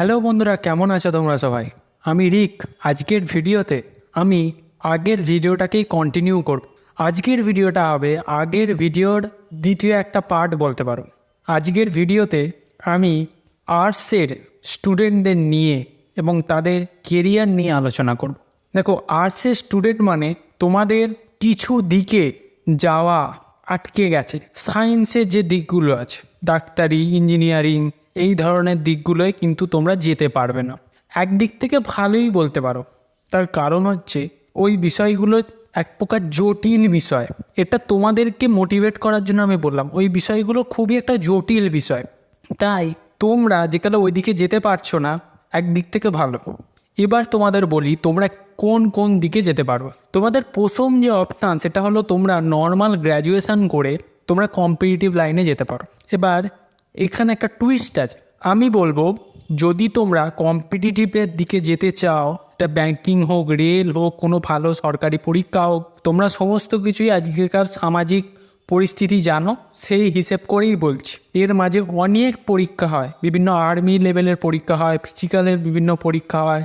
Hello বন্ধুরা, কেমন আছো তোমরা সবাই? আমি রিক। আজকের ভিডিওতে আমি আগের ভিডিওটাকেই কন্টিনিউ করব। আজকের ভিডিওটা হবে আগের ভিডিওর দ্বিতীয় একটা পার্ট বলতে পারো। আজকের ভিডিওতে আমি আর্টসের স্টুডেন্টদের নিয়ে এবং তাদের কেরিয়ার নিয়ে আলোচনা করব। দেখো আর্টসের স্টুডেন্ট মানে তোমাদের কিছু দিকে যাওয়া আটকে গেছে। সায়েন্সের যে দিকগুলো আছে, ডাক্তারি ইঞ্জিনিয়ারিং এই ধরনের দিকগুলোয় কিন্তু তোমরা যেতে পারবে না। একদিক থেকে ভালোই বলতে পারো, তার কারণ হচ্ছে ওই বিষয়গুলো এক প্রকার জটিল বিষয়। এটা তোমাদেরকে মোটিভেট করার জন্য আমি বললাম, ওই বিষয়গুলো খুবই একটা জটিল বিষয়। তাই তোমরা যেখানে ওইদিকে যেতে পারছ না, একদিক থেকে ভালো। এবার তোমাদের বলি, তোমরা কোন কোন দিকে যেতে পারো? তোমাদের প্রথম যে অপশান সেটা হলো তোমরা নর্মাল গ্র্যাজুয়েশন করে তোমরা কম্পিটিটিভ লাইনে যেতে পারো। এবার এখানে একটা টুইস্ট আছে। আমি বলব, যদি তোমরা কম্পিটিটিভের দিকে যেতে চাও, এটা ব্যাংকিং হোক রেল হোক, কোনো ভালো সরকারি পরীক্ষা হোক, তোমরা সমস্ত কিছুই আজকেকার সামাজিক পরিস্থিতি জানো, সেই হিসেব করেই বলছি। এর মাঝে অনেক পরীক্ষা হয়, বিভিন্ন আর্মি লেভেলের পরীক্ষা হয় ফিজিক্যালের বিভিন্ন পরীক্ষা হয়,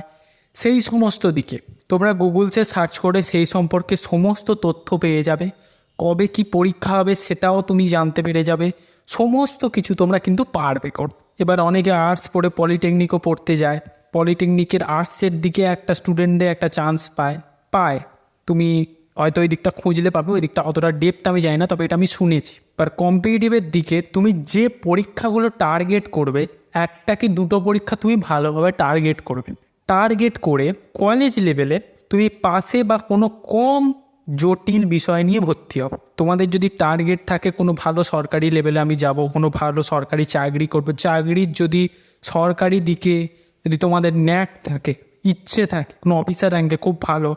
সেই সমস্ত দিকে। তোমরা গুগলসে সার্চ করে সেই সম্পর্কে সমস্ত তথ্য পেয়ে যাবে। কবে কি পরীক্ষা হবে সেটাও তুমি জানতে পেরে যাবে। সমস্ত কিছু তোমরা কিন্তু পারবে কর। এবার অনেকে আর্টস পড়ে পলিটেকনিকও পড়তে যায়। পলিটেকনিকের আর্টসের দিকে একটা স্টুডেন্টদের একটা চান্স পায় পায়। তুমি হয়তো ওই দিকটা খুঁজলে পাবে, ওই দিকটা অতটা ডেপথ আমি জানি না, তবে এটা আমি শুনেছি। এবার কম্পিটিটিভের দিকে তুমি যে পরীক্ষাগুলো টার্গেট করবে, একটা কি দুটো পরীক্ষা তুমি ভালোভাবে টার্গেট করবে। টার্গেট করে কলেজ লেভেলে তুমি পাশে বা কোনো কম জটিল বিষয় নিয়ে ভর্তি হও। তোমাদের যদি টার্গেট থাকে কোনো ভালো সরকারি লেভেলে আমি যাব, কোনো ভালো সরকারি চাকরি করব চাকরির যদি সরকারি দিকে যদি তোমাদের ন্যাক থাকে, ইচ্ছে থাকে, কোনো অফিসার র্যাঙ্কে খুব ভালো,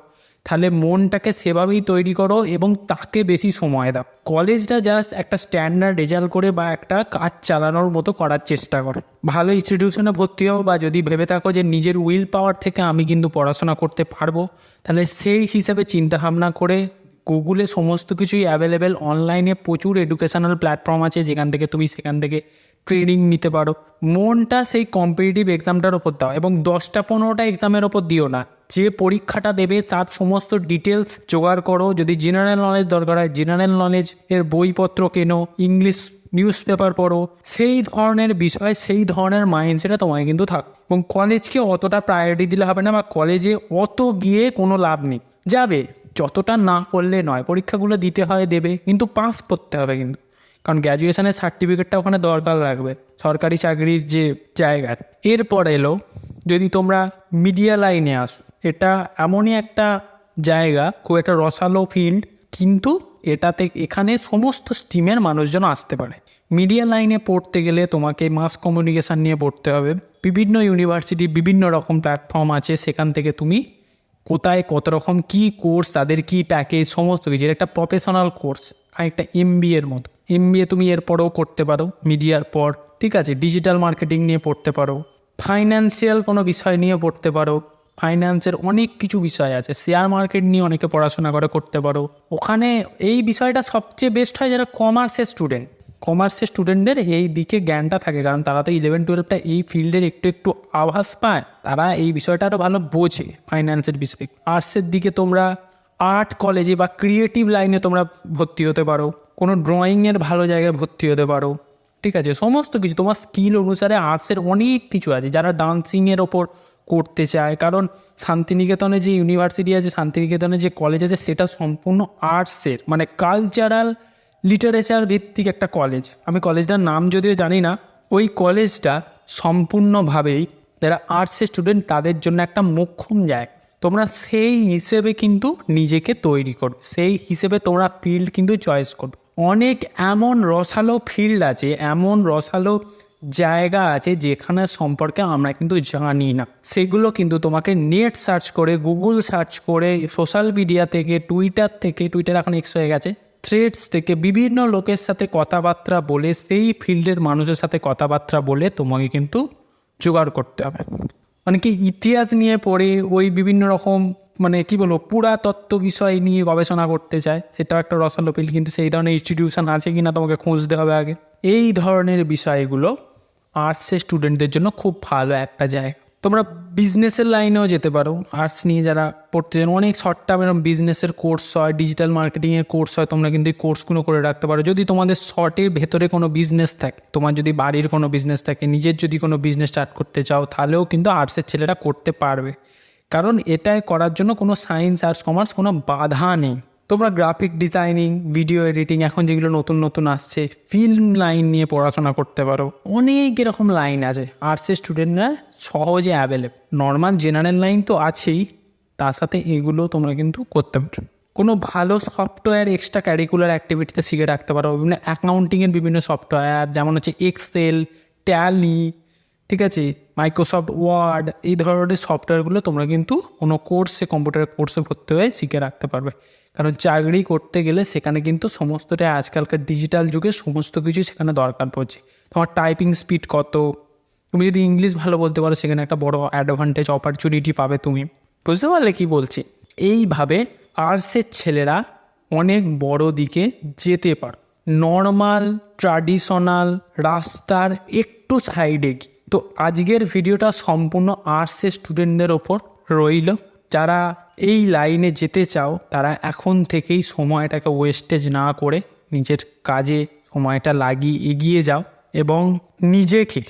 তাহলে মনটাকে সেভাবেই তৈরি করো এবং তাকে বেশি সময় দাও। কলেজটা জাস্ট একটা স্ট্যান্ডার্ড রেজাল্ট করে বা একটা কাজ চালানোর মতো করার চেষ্টা করো। ভালো ইনস্টিটিউশনে ভর্তি হও বা যদি ভেবে থাকো যে নিজের উইল পাওয়ার থেকে আমি কিন্তু পড়াশোনা করতে পারব, তাহলে সেই হিসাবে চিন্তাভাবনা করে গুগলে সমস্ত কিছুই অ্যাভেলেবেল অনলাইনে প্রচুর এডুকেশনাল প্ল্যাটফর্ম আছে, যেখান থেকে তুমি সেখান থেকে ট্রেনিং নিতে পারো। মনটা সেই কম্পিটিটিভ এক্সামটার ওপর দাও এবং দশটা পনেরোটা এক্সামের ওপর দিও না। যে পরীক্ষাটা দেবে, তার সমস্ত ডিটেলস জোগাড় করো। যদি জেনারেল নলেজ দরকার হয় জেনারেল নলেজ এর বইপত্র কেনো ইংলিশ নিউজ পেপার পড়ো, সেই ধরনের বিষয়, সেই ধরনের মাইন্ডসেটে তোমায় কিন্তু থাক। এবং কলেজকে অতটা প্রায়োরিটি দিলে হবে না বা কলেজে অত গিয়ে কোনো লাভ নেই। যাবে? যতটা না করলে নয়, পরীক্ষাগুলো দিতে হয়, দেবে, কিন্তু পাস করতে হবে কিন্তু। কারণ গ্র্যাজুয়েশনের সার্টিফিকেটটা ওখানে দরকার লাগবে, সরকারি চাকরির যে জায়গা। এরপর এলো, যদি তোমরা মিডিয়া লাইনে আস, এটা এমনই একটা জায়গা, খুব একটা রসালো ফিল্ড কিন্তু এটাতে এখানে সমস্ত স্ট্রিমের মানুষজন আসতে পারে। মিডিয়া লাইনে পড়তে গেলে তোমাকে মাস কমিউনিকেশান নিয়ে পড়তে হবে। বিভিন্ন ইউনিভার্সিটি বিভিন্ন রকম প্ল্যাটফর্ম আছে, সেখান থেকে তুমি কোথায় কত রকম কী কোর্স তাদের কী প্যাকেজ সমস্ত কিছু। একটা প্রফেশনাল কোর্স একটা এম এর মতো। এম বি এ তুমি এরপরেও করতে পারো মিডিয়ার পর, ঠিক আছে? ডিজিটাল মার্কেটিং নিয়ে পড়তে পারো ফাইন্যান্সিয়াল কোনো বিষয় নিয়ে পড়তে পারো ফাইন্যান্সের অনেক কিছু বিষয় আছে। শেয়ার মার্কেট নিয়ে অনেকে পড়াশোনা করে করতে পারো। ওখানে এই বিষয়টা সবচেয়ে বেস্ট হয় যারা কমার্সের স্টুডেন্ট কমার্সের স্টুডেন্টদের এই দিকে জ্ঞানটা থাকে। কারণ তারা তো ইলেভেন টুয়েলভটা এই ফিল্ডের একটু একটু আভাস পায়। তারা এই বিষয়টা আরও ভালো বোঝে ফাইন্যান্সের বিষয়ে। আর্টসের দিকে তোমরা আর্ট কলেজে বা ক্রিয়েটিভ লাইনে তোমরা ভর্তি হতে পারো। কোনো ড্রয়িংয়ের ভালো জায়গায় ভর্তি হতে পারো। ঠিক আছে? সমস্ত কিছু। তোমার স্কিল অনুসারে আর্টসের অনেক কিছু আছে। যারা ডান্সিংয়ের ওপর করতে চায়। কারণ শান্তিনিকেতনে যে ইউনিভার্সিটি আছে, শান্তিনিকেতনে যে কলেজ আছে, সেটা সম্পূর্ণ আর্টসের মানে কালচারাল লিটারেচার ভিত্তিক একটা কলেজ আমি কলেজটার নাম যদিও জানি না, ওই কলেজটা সম্পূর্ণভাবেই যারা আর্টসের স্টুডেন্ট তাদের জন্য একটা মোক্ষম জায়গা। তোমরা সেই হিসেবে কিন্তু নিজেকে তৈরি করো, সেই হিসেবে তোমরা ফিল্ড কিন্তু চয়েস করবে অনেক এমন রসালো ফিল্ড আছে, এমন রসালো জায়গা আছে যেখানে সম্পর্কে আমরা কিন্তু জানি না। সেগুলো কিন্তু তোমাকে নেট সার্চ করে গুগল সার্চ করে সোশ্যাল মিডিয়া থেকে টুইটার থেকে টুইটার এখন এক্স হয়ে গেছে। থ্রেডস থেকে বিভিন্ন লোকের সাথে কথাবার্তা বলে, সেই ফিল্ডের মানুষের সাথে কথাবার্তা বলে তোমাকে কিন্তু জোগাড় করতে হবে। মানে কি, ইতিহাস নিয়ে পড়ে, ওই বিভিন্ন রকম মানে কি বলব, পুরাতত্ত্ব বিষয় নিয়ে গবেষণা করতে চায়, সেটাও একটা রসালো ফিল্ড কিন্তু সেই ধরনের ইনস্টিটিউশন আছে কি না তোমাকে খুঁজতে হবে আগে। এই ধরনের বিষয়গুলো আর্টসের স্টুডেন্টদের জন্য খুব ভালো একটা জায়গা। তোমরা বিজনেসের লাইনেও যেতে পারো। আর্টস নিয়ে যারা পড়তে চান, অনেক শর্ট টার্ম এরকম বিজনেসের কোর্স হয় ডিজিটাল মার্কেটিংয়ের কোর্স হয়, তোমরা কিন্তু এই কোর্সগুলো করে রাখতে পারো। যদি তোমাদের শর্টের ভেতরে কোনো বিজনেস থাকে, তোমার যদি বাড়ির কোনো বিজনেস থাকে, নিজের যদি কোনো বিজনেস স্টার্ট করতে চাও, তাহলেও কিন্তু আর্টসের ছেলেরা করতে পারবে। কারণ এটাই করার জন্য কোনো সায়েন্স আর্টস কমার্স কোনো বাধা নেই। তোমরা গ্রাফিক ডিজাইনিং ভিডিও এডিটিং এখন যেগুলো নতুন নতুন আসছে ফিল্ম লাইন নিয়ে পড়াশোনা করতে পারো। অনেক এরকম লাইন আছে। আর্টসের স্টুডেন্টরা সহজে অ্যাভেলেবল নর্মাল জেনারেল লাইন তো আছেই, তার সাথে এগুলো তোমরা কিন্তু করতে পারো। কোনো ভালো সফটওয়্যার এক্সট্রা ক্যারিকুলার অ্যাক্টিভিটিতে শিখে রাখতে পারো। বিভিন্ন অ্যাকাউন্টিংয়ের বিভিন্ন সফটওয়্যার যেমন হচ্ছে এক্সেল ট্যালি ঠিক আছে? মাইক্রোসফট ওয়ার্ড এই ধরনের সফটওয়্যারগুলো তোমরা কিন্তু কোনো কোর্সে কম্পিউটার কোর্সে ভর্তি হয়ে শিখে রাখতে পারবে। কারণ চাকরি করতে গেলে সেখানে কিন্তু সমস্তটা আজকালকার ডিজিটাল যুগে সমস্ত কিছু সেখানে দরকার পড়ছে। তোমার টাইপিং স্পিড কত? তুমি যদি ইংলিশ ভালো বলতে পারো, সেখানে একটা বড় অ্যাডভান্টেজ অপরচুনিটি পাবে তুমি। বুঝতে পারলে কি বলছি? এইভাবে আর্টসের ছেলেরা অনেক বড় দিকে যেতে পারে। নর্মাল ট্র্যাডিশনাল রাস্তার একটু সাইডে গিয়ে। তো আজকের ভিডিওটা সম্পূর্ণ আর্টসের স্টুডেন্টদের ওপর রইল। যারা এই লাইনে যেতে চাও, তারা এখন থেকেই সময়টাকে ওয়েস্টেজ না করে নিজের কাজে সময়টা লাগিয়ে এগিয়ে যাও এবং নিজেকে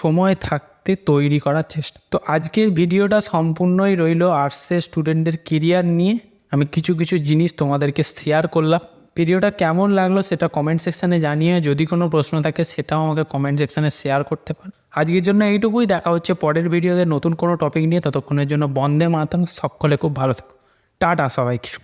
সময় থাকতে তৈরি করার চেষ্টা। তো আজকের ভিডিওটা সম্পূর্ণই রইল আর্টসের স্টুডেন্টদের কেরিয়ার নিয়ে। আমি কিছু কিছু জিনিস তোমাদেরকে শেয়ার করলাম। ভিডিওটা কেমন লাগল সেটা কমেন্ট সেকশানে জানিয়ে যদি কোনো প্রশ্ন থাকে, সেটাও আমাকে কমেন্ট সেকশানে শেয়ার করতে পারো। আজকের জন্য এইটুকুই। দেখা হচ্ছে পরের ভিডিওতে নতুন কোনো টপিক নিয়ে। ততক্ষণের জন্য বন্দে মাতাম সকলে খুব ভালো থাকো। টাটা সবাইকে।